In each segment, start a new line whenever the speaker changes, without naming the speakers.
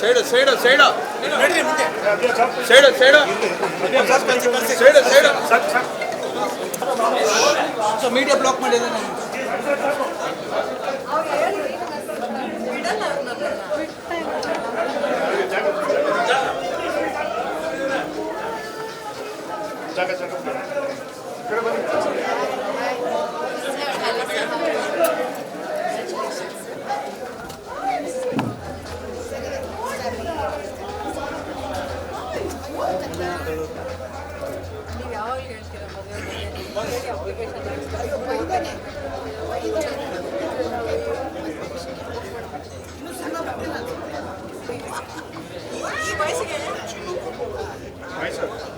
Side side side. Side side. Side side.
Media block ಮಾಡಿದ್ರೆ 맛있어.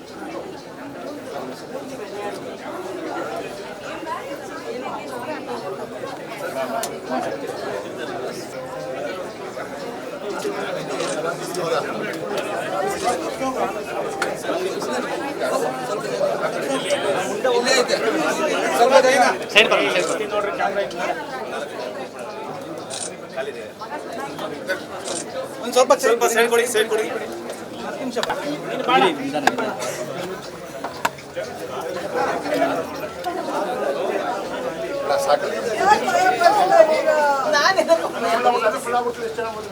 ಸ್ವಲ್ಪ ಒಂದು ಸ್ವಲ್ಪ ಸ್ವಲ್ಪ ಸೈಡ್ ಕೊಡಿ ಸೈಡ್ ಕೊಡಿ ನಿಮಿಷ
ನಾನೇ আল্লাহ আমাদেরকে ফলাও করতে চেষ্টা করব